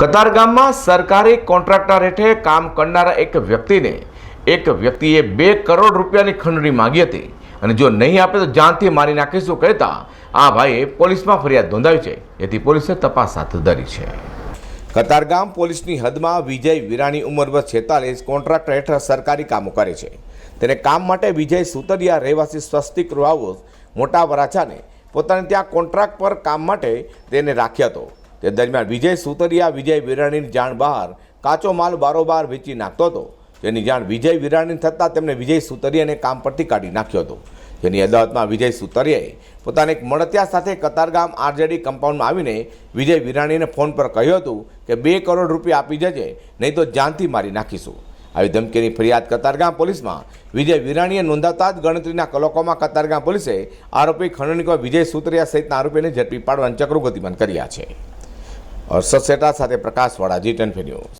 કતારગામમાં સરકારી કોન્ટ્રાક્ટર હેઠળ કામ કરનારા એક વ્યક્તિને એક વ્યક્તિએ બે કરોડ રૂપિયાની ખંડણી માગી હતી. અને જો નહીં આપે તો જાનથી મારી નાખીશું કહેતા આ ભાઈએ પોલીસમાં ફરિયાદ નોંધાવી છે. જેથી પોલીસે તપાસ હાથ ધરી છે. કતારગામ પોલીસની હદમાં વિજય વિરાણી ઉંમર વર્ષ છેતાલીસ કોન્ટ્રાક્ટર હેઠળ સરકારી કામો કરે છે. તેને કામ માટે વિજય સુતરિયા રહેવાસી સ્વસ્તિક રો મોટા વરાછાને પોતાને ત્યાં કોન્ટ્રાક્ટ પર કામ માટે તેને રાખ્યો હતો. તે દરમિયાન વિજય સુતરિયા, વિજય વિરાણીની જાણ બહાર કાચો માલ બારોબાર વેચી નાખતો હતો. જેની જાણ વિજય વિરાણી થતાં તેમણે વિજય સુતરિયાને કામ પરથી કાઢી નાખ્યો હતો. જેની અદાલતમાં વિજય સુતરિયાએ પોતાના એક મળતિયા સાથે કતારગામ આરજેડી કમ્પાઉન્ડમાં આવીને વિજય વિરાણીને ફોન પર કહ્યું હતું કે બે કરોડ રૂપિયા આપી જજે, નહીં તો જાનથી મારી નાખીશું. આવી ધમકીની ફરિયાદ કતારગામ પોલીસમાં વિજય વિરાણીએ નોંધાતા જ ગણતરીના કલાકોમાં કતારગામ પોલીસે આરોપી ખંડણીકો વિજય સુતરિયા સહિતના આરોપીને ઝડપી પાડવાની ચક્રો ગતિમાન કર્યા છે. હર્ષદ સેટા સાથે પ્રકાશવાળા જી ટેન ન્યૂઝ.